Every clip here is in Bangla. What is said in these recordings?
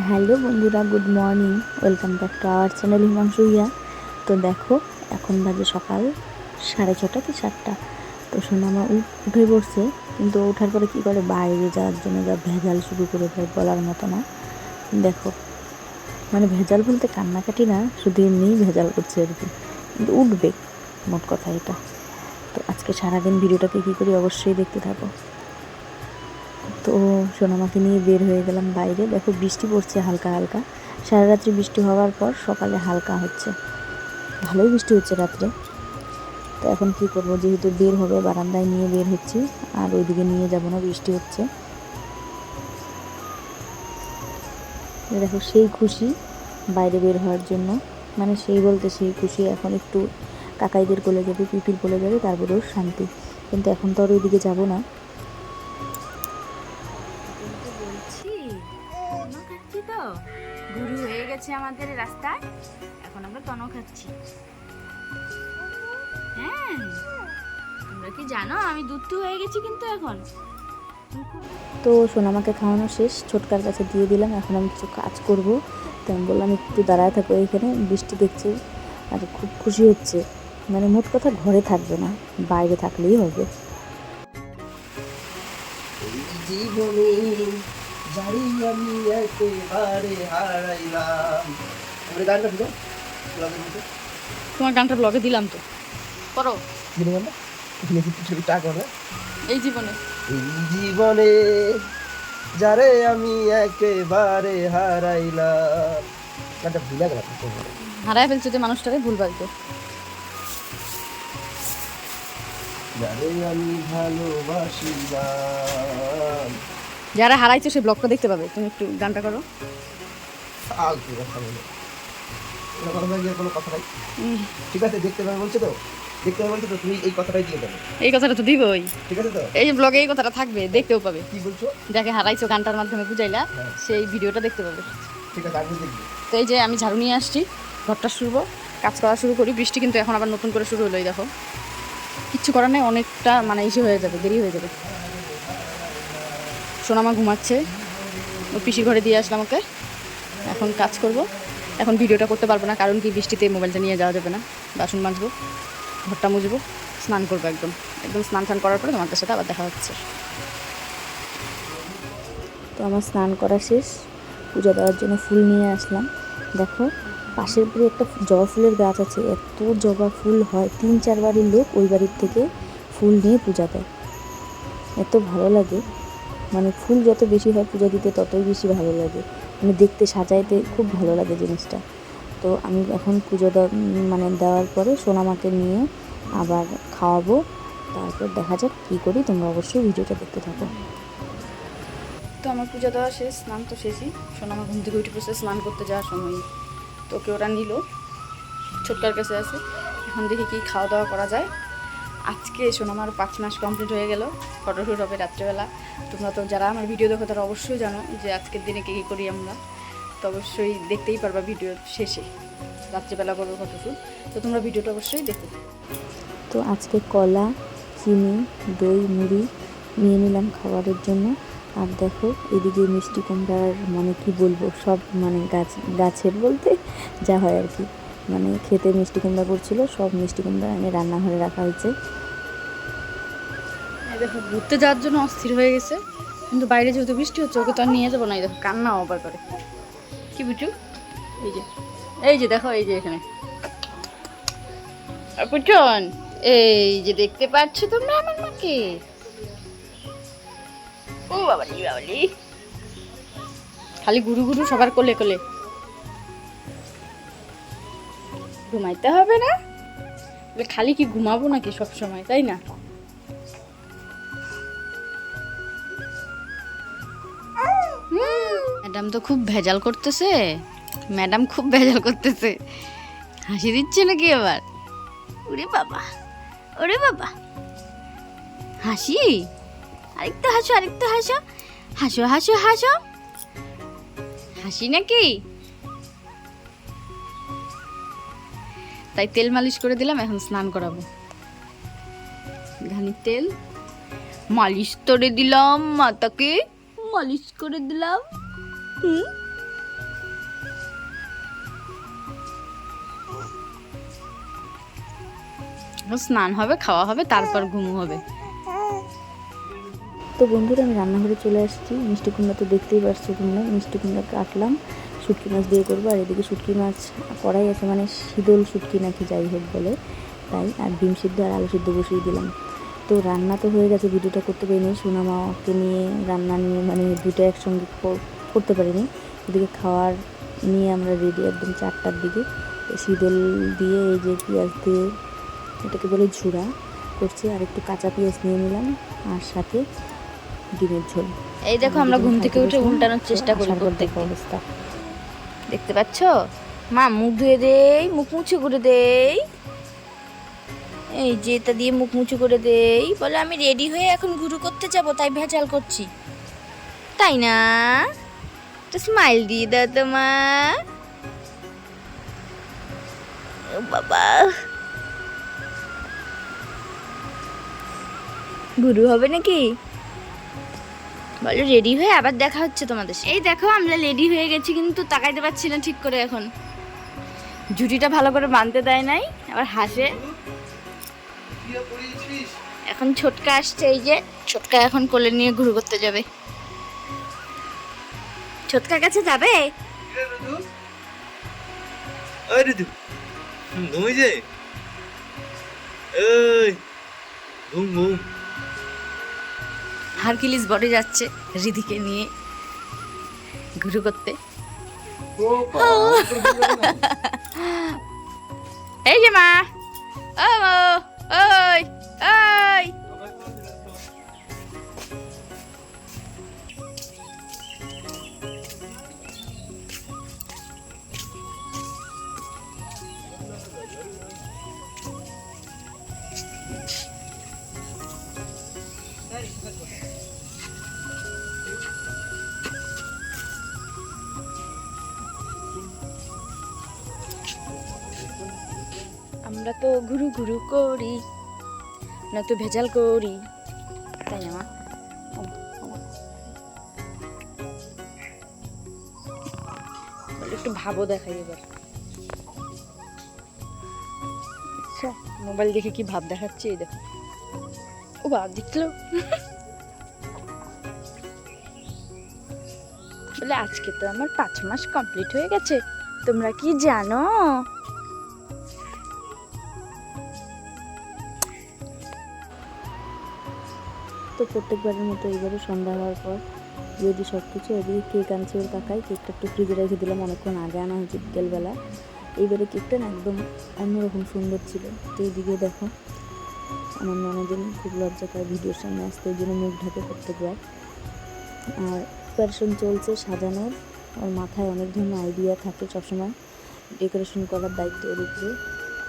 হ্যালো বন্ধুরা, good morning. Welcome back to our channel Himanshu ইয়া। তো দেখো, এখন বাজে সকাল সাড়ে ছটা কি সাতটা। তো সোনামা উ- উঠে পড়ছে, কিন্তু ওঠার পরে কী করে বাইরে যাওয়ার জন্য যা ভেজাল শুরু করে দেয় বলার মতো না। দেখো মানে ভেজাল বলতে কান্নাকাটি না, শুধু এমনিই ভেজাল করছে আর কি। কিন্তু উঠবে, মোট কথা এটা। তো আজকে সারাদিন ভিডিওটাকে কী করি অবশ্যই দেখতে থাকো। তো সোনামাকে নিয়ে বের হয়ে গেলাম বাইরে। দেখো, বৃষ্টি পড়ছে হালকা হালকা। সারা রাত্রি বৃষ্টি হওয়ার পর সকালে হালকা হচ্ছে। ভালোই বৃষ্টি হচ্ছে রাত্রে। তো এখন কি করব? যেহেতু বের হবে, বারান্দায় নিয়ে বের হচ্ছি। আর ওইদিকে নিয়ে যাব না, বৃষ্টি হচ্ছে। দেখো, সেই খুশি বাইরে বের হওয়ার জন্য। মানে সেই বলতে সেই খুশি এখন একটু কাকাইদের কোলে যাবে, পিপির কোলে যাবে, তারপরেও শান্তি। কিন্তু এখন তো আর ওইদিকে যাব না। আমাদের রাস্তায় এখন আমরা তনও খাচ্ছি হ্যাঁ তোমরা কি জানো? আমি দুধটু হয়ে গেছি কিন্তু এখন। তো সোনামাকে খাওয়ানো শেষ। ছোটকার কাছে দিয়ে দিলাম। এখন আমি কিছু কাজ করব। তো আমি বললাম একটু দাঁড়ায় থাকো এখানে। বৃষ্টি দেখছি আর খুব খুশি হচ্ছে। মানে মোট কথা ঘরে থাকবে না বাইরে থাকলেই হবে। জীবনে যাই আমি একেবারে হারাইলাম। তোমার গানটা ব্লগে দিলাম তো। করো। এই জীবনে। এই জীবনে যারে আমি একেবারে হারাইলাম। গানটা ভুলে গেলাম। হারায় ফেলছো যে মানুষটাকে ভুল বাড়িতে যারে আমি ভালোবাসিলাম। যারা হারাইছো সে ব্লগটা দেখতে পাবে। তুমি একটু গানটা করো। ফালতু কথা বলে। কোনো কথা নাই। ঠিক আছে দেখতে পাবে বলছো তো? দেখতে পাবে বলছো তো তুমি এই কথাটাই দিয়ে দেবে। এই কথাটা তো দিবই। ঠিক আছে তো? এই ব্লগে এই কথাটা থাকবে দেখতেও পাবে। কি বলছো? যাকে হারাইছো গানটার মাধ্যমে বুঝাইলা হ্যাঁ। সেই ভিডিওটা দেখতে পাবে। ঠিক আছে আমি দেখব। তো এই যে আমি ঝাড়ু নিয়ে আসছি ঘরটা শুরু কাজ করা শুরু করি বৃষ্টি কিন্তু এখন আবার নতুন করে শুরু হলো এই দেখো। কিচ্ছু করার নেই অনেকটা মানে ইসে হয়ে যাবে দেরি হয়ে যাবে। সোনামা ঘুমাচ্ছে ও পিসির ঘরে দিয়ে আসলাম ওকে। এখন কাজ করব। এখন ভিডিওটা করতে পারব না, কারণ কি বৃষ্টিতে মোবাইলটা নিয়ে যাওয়া যাবে না। বাসন মাজবো, ঘরটা মুছবো স্নান করব একদম। একদম স্নান স্নান করার পরে তোমাদের সাথে আবার দেখা হচ্ছে। তো আমার স্নান করা শেষ, পূজা দেওয়ার জন্য ফুল নিয়ে আসলাম। দেখো, পাশের পুরো একটা জবা ফুলের গাছ আছে, এত জবা ফুল হয়, তিন চার বাড়ির লোক ওই বাড়ির থেকে ফুল নিয়ে পূজা দেয়। এত ভালো লাগে। মানে ফুল যত বেশি হয় পূজা দিতে, ততই বেশি ভালো লাগে। মানে দেখতে, সাজাইতে খুব ভালো লাগে জিনিসটা। তো আমি এখন পুজো মানে দেওয়ার পরে সোনামাকে নিয়ে আবার খাওয়াবো। তারপর দেখা যাক কী করি। তোমরা অবশ্যই ভিডিওটা দেখতে থাকো। তো আমার পূজা দেওয়া শেষ, স্নান তো শেষই। আমার ঘুম থেকে উঠে পড়ছে স্নান করতে যাওয়ার সময় তো ওকে ওরা নিল। ছোটকার কাছে আছে। এখন দেখি কি খাওয়া দাওয়া করা যায়। আজকে শোনো, আমার পাঁচ মাস কমপ্লিট হয়ে গেল। ফটোশ্যুট হবে রাত্রেবেলা। তোমরা তো যারা আমার ভিডিও দেখো, তারা অবশ্যই জানো যে আজকের দিনে কী কী করি আমরা। তো অবশ্যই দেখতেই পারবা ভিডিও শেষে। রাত্রেবেলা করব ফটোশ্যুট তো তোমরা ভিডিওটা অবশ্যই দেখো। তো আজকে কলা, চিনি, দই, মুড়ি নিয়ে নিলাম খাবারের জন্য। আর দেখো, এদিকে মিষ্টি কুমড়ার মানে কি বলব, সব মানে গাছ গাছের বলতে যা হয় আর কি। মানে খেতে মিষ্টি কুমড়া করছিল সব মিষ্টি কুমড়া এনে রান্নাঘরে রাখা হয়েছে। দেখো, ঘুরতে যাওয়ার জন্য অস্থির হয়ে গেছে, কিন্তু বাইরে যেহেতু বৃষ্টি হচ্ছে, ওকে তো আর নিয়ে যাব না। এই দেখো, কান্না অবার করে। কি বুঝু এই যে এই যে দেখো, এই যে এখানে। পুটন এই যে দেখতে পাচ্ছ তোমরা আমার মাকে? ও বাবালি বাবালি। খালি গুরু গুরু সবার কোলে কোলে। ঘুমাইতে হবে না? খালি কি ঘুমাবো নাকি সব সময়, তাই না? ম্যাডাম তো খুব ভেজাল করতেছে। ম্যাডাম খুব ভেজাল করতেছে। হাসি দিচ্ছে নাকি আবার? ওরে বাবা ওরে বাবা। হাসি? আরেকটু হাসো আরেকটু হাসো। হাসো হাসো হাসো। হাসি নাকি? তাই তেল মালিশ করে দিলাম, এখন স্নান করাবো। ঘানি তেল। মালিশ করে দিলাম মাতাকে। মালিশ করে দিলাম। স্নান হবে, খাওয়া হবে, তারপর ঘুম হবে। তো বন্ধুরা, আমি রান্নাঘরে চলে আসছি। মিষ্টি কুমড়া তো দেখতেই পারছ তোমরা, মিষ্টি কুমড়া কাটলাম শুটকি মাছ দিয়ে করব আর এদিকে শুটকি মাছ করাই আছে মানে শীতল শুটকি নাকি যাই হোক বলে তাই আর ডিম সিদ্ধ আর আলু সিদ্ধ বসিয়ে দিলাম। তো রান্না তো হয়ে গেছে ভিডিওটা করতে পারিনি সোনা মাকে নিয়ে রান্না নিয়ে মানে দুটো একসঙ্গে করতে পারিনি। এদিকে খাওয়ার নিয়ে আমরা রেডি একদম চারটার দিকে শীতল দিয়ে এই যে পেঁয়াজ দিয়ে এটাকে বলে ঝুড়া করছি আর একটু কাঁচা পেঁয়াজ নিয়ে নিলাম আর সাথে ডিমের ঝোল। এই দেখো আমরা ঘুম থেকে উঠে উল্টানোর চেষ্টা করি প্রত্যেক অবস্থা। দেখতে পাচ্ছ? মা, মুখ ধুয়ে দেই, মুখ মুছু করে দেই। এই যে এটা দিয়ে মুখ মুছু করে দেই। বলে, আমি রেডি হয়ে এখন ঘুরু করতে যাব, তাই ভেজাল করছি। তাই না? তো স্মাইল দিয়ে দাও তো, মা। বাবা। গুরু হবে নাকি? বলো রেডি হয়ে আবার দেখা হচ্ছে তোমাদের এই দেখো আমরা রেডি হয়ে গেছি কিন্তু তাকাইতে পারছি না ঠিক করে এখন। জুটিটা ভালো করে বাঁধতে দেয় নাই আবার হাসে। এখন ছোটকা আসছে এই যে ছোটকা এখন কোলে নিয়ে ঘুরু করতে যাবে। ছোটকার কাছে যাবে? ঘুম ঘুম। হারকিলিস বটে যাচ্ছে রিধিকে নিয়ে ঘুরু করতে। এই যে মা। আমরা তো ঘুরু ঘুরু করি, না তো ভেজাল করি। তাই। বলে একটু ভাবো দেখাই এবার। মোবাইল দেখে কি ভাব দেখাচ্ছে, এই দেখো। ও, ভাব দেখল। বলে, আজকে তো আমার পাঁচ মাস কমপ্লিট হয়ে গেছে, তোমরা কি জানো? তো প্রত্যেকবারের মতো এবারে সন্ধ্যা হওয়ার পর যদি সব কিছু এদিকে কেক আনছে ওর কাকাই কেকটা একটু ফ্রিজে রেখে দিলাম, অনেকক্ষণ আগে আনা হয়েছে বিকেলবেলা। এইবারে কেকটা না একদম অন্যরকম সুন্দর ছিল। তো এইদিকে দেখো, আমার ননদিন খুব লজ্জা করে ভিডিওর সামনে আসতে ওই জন্য মুখ ঢাকে প্রত্যেকবার আর প্রিপারেশন চলছে সাজানোর, ওর মাথায় অনেক ধরনের আইডিয়া থাকে সবসময়। ডেকোরেশন করার দায়িত্ব ওর উপরে।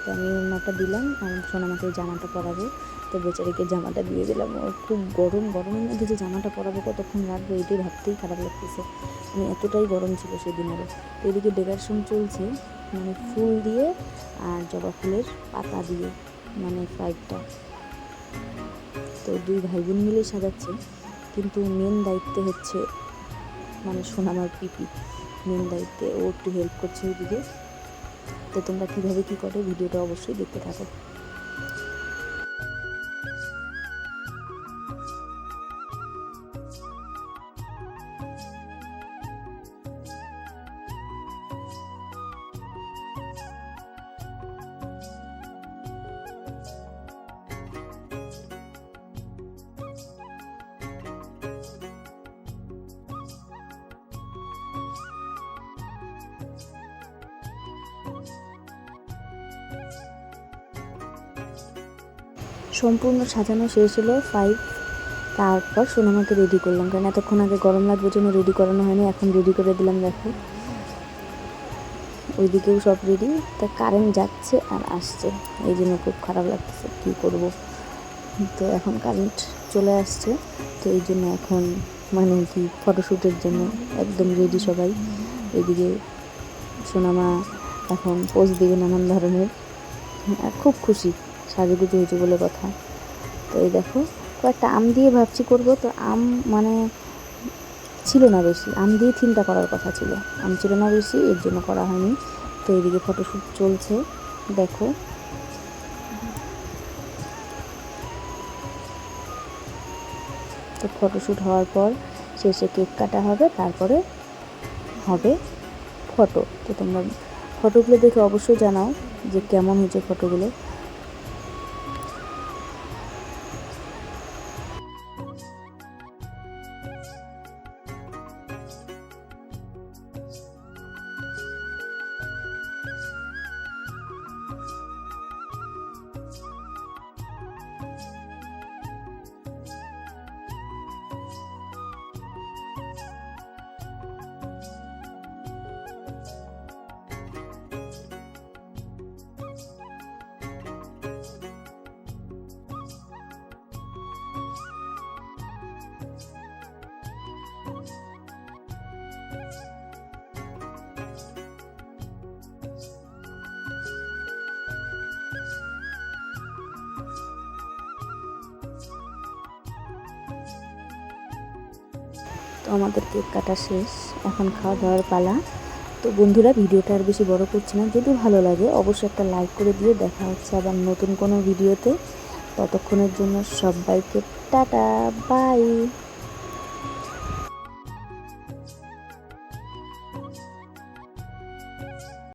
তো আমি ওনাটা দিলাম, আর সোনামাকে জামাটা পরাবো। তো বেচারিকে জামাটা দিয়ে দিলাম। ওর খুব গরম, গরমের মধ্যে যে জামাটা পরাবো, কতক্ষণ রাখব এটাই ভাবতেই খারাপ লাগতেছে। মানে এতটাই গরম ছিল সেদিন আরও তো এদিকে ডেকোরেশন চলছে মানে ফুল দিয়ে আর জবা ফুলের পাতা দিয়ে মানে ফাইভটা তো দুই ভাই বোন মিলে সাজাচ্ছে, কিন্তু মেন দায়িত্বে হচ্ছে মানে সোনামার পিপি। মেন দায়িত্বে ও একটু হেল্প করছে ওইদিকে। তো তোমরা কীভাবে কী করো ভিডিওটা অবশ্যই দেখতে থাকো। সম্পূর্ণ সাজানো শেষ হলো ফাইভ তারপর সোনামাকে রেডি করলাম, কারণ এতক্ষণ আগে গরম লাগবে জন্য রেডি করানো হয়নি, এখন রেডি করে দিলাম, দেখো। ওইদিকেও সব রেডি তা কারেন্ট যাচ্ছে আর আসছে, এই জন্য খুব খারাপ লাগতেছে, কী করব? তো এখন কারেন্ট চলে আসছে, তো এই জন্য এখন মানে কি ফটোশ্যুটের জন্য একদম রেডি সবাই। এদিকে সোনামা এখন পোজ দেবে নানান ধরনের। খুব খুশি। সাজুগুজু হয়েছে বলে কথা। তো এই দেখো, কয়েকটা আম দিয়ে ভাবছি করব। তো আম মানে ছিল না বেশি। আম দিয়ে থিমটা করার কথা ছিল। আম ছিল না বেশি, এর জন্য করা হয়নি। তো এইদিকে ফটোশ্যুট চলছে। দেখো। তো ফটোশ্যুট হওয়ার পর শেষে কেক কাটা হবে, তারপরে হবে ফটো। তো তোমরা ফটোগুলো দেখে অবশ্যই জানাও যে কেমন হয়েছে ফটোগুলো। তো আমাদের কেক কাটা শেষ, এখন খাওয়া দাওয়ার পালা। তো বন্ধুরা, ভিডিওটা আর বেশি বড় করছি না। যদি ভালো লাগে, অবশ্যই একটা লাইক করে দিয়ে দেখা হচ্ছে আবার নতুন কোনো ভিডিওতে। ততক্ষণের জন্য সবাইকে টাটা, বাই।